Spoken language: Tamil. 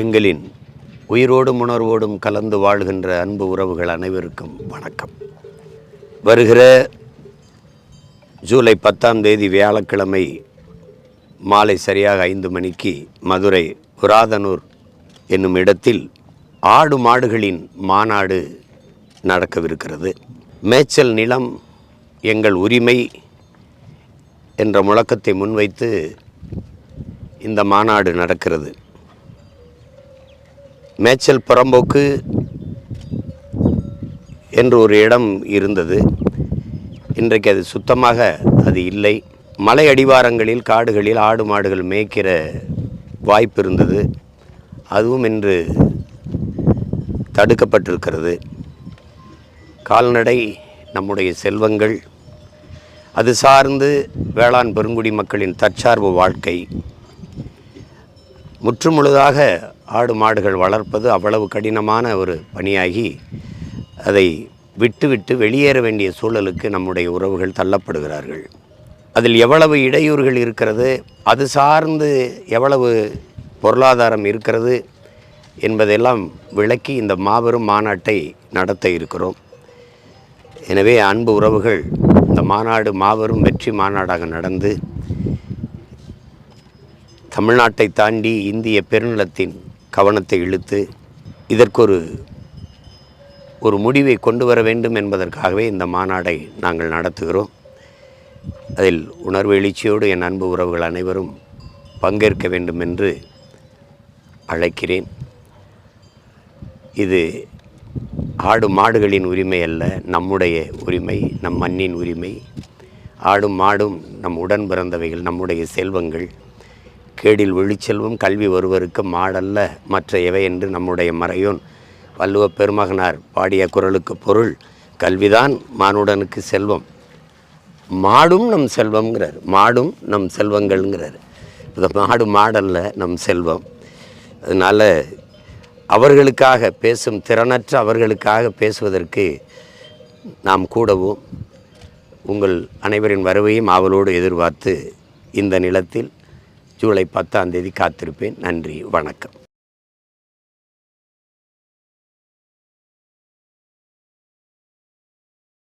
எங்களின் உயிரோடும் உணர்வோடும் கலந்து வாழ்கின்ற அன்பு உறவுகள் அனைவருக்கும் வணக்கம். வருகிற ஜூலை பத்தாம் தேதி வியாழக்கிழமை மாலை சரியாக ஐந்து மணிக்கு மதுரை புராதனூர் என்னும் இடத்தில் ஆடு மாடுகளின் மாநாடு நடக்கவிருக்கிறது. மேய்ச்சல் நிலம் எங்கள் உரிமை என்ற முழக்கத்தை முன்வைத்து இந்த மாநாடு நடக்கிறது. மேய்ச்சல் புறம்போக்கு என்று ஒரு இடம் இருந்தது. இன்றைக்கு அது சுத்தமாக அது இல்லை. மலை அடிவாரங்களில் காடுகளில் ஆடு மாடுகள் மேய்க்கிற வாய்ப்பு இருந்தது. அதுவும் இன்று தடுக்கப்பட்டிருக்கிறது. கால்நடை நம்முடைய செல்வங்கள் அது சார்ந்து வேளாண் பெருங்குடி மக்களின் தற்சார்பு வாழ்க்கை முற்றுமுழுதாக ஆடு மாடுகள் வளர்ப்பது அவ்வளவு கடினமான ஒரு பணியாகி அதை விட்டுவிட்டு வெளியேற வேண்டிய சூழலுக்கு நம்முடைய உறவுகள் தள்ளப்படுகிறார்கள். அதில் எவ்வளவு இடையூறுகள் இருக்கிறது அது சார்ந்து எவ்வளவு பொருளாதாரம் இருக்கிறது என்பதெல்லாம் விளக்கி இந்த மாபெரும் மாநாட்டை நடத்த இருக்கிறோம். எனவே அன்பு உறவுகள் இந்த மாநாடு மாபெரும் வெற்றி மாநாடாக நடந்து தமிழ்நாட்டை தாண்டி இந்திய பெருநிலத்தின் கவனத்தை இழுத்து இதற்கொரு ஒரு முடிவை கொண்டு வர வேண்டும் என்பதற்காகவே இந்த மாநாடை நாங்கள் நடத்துகிறோம். அதில் உணர்வு எழுச்சியோடு என் அன்பு உறவுகள் அனைவரும் பங்கேற்க வேண்டும் என்று அழைக்கிறேன். இது ஆடு மாடுகளின் உரிமை அல்ல நம்முடைய உரிமை நம் மண்ணின் உரிமை. ஆடும் மாடும் நம் உடன் பிறந்தவைகள் நம்முடைய செல்வங்கள். கேடில் விழிச்செல்வம் கல்வி ஒருவருக்கு மாடல்ல மற்ற எவை என்று நம்முடைய மறையோன் வள்ளுவ பெருமகனார் பாடிய குரலுக்கு பொருள் கல்விதான் மானுடனுக்கு செல்வம். மாடும் நம் செல்வம்ங்கிறார். மாடும் நம் செல்வங்கள்ங்கிறார். இந்த மாடு மாடல்ல நம் செல்வம். அதனால் அவர்களுக்காக பேசும் திறனற்ற அவர்களுக்காக பேசுவதற்கு நாம் கூடவும் உங்கள் அனைவரின் வரவையும் ஆவலோடு எதிர்பார்த்து இந்த நிலத்தில் ஜூலை பத்தாம் தேதி காத்திருப்பேன். நன்றி வணக்கம்.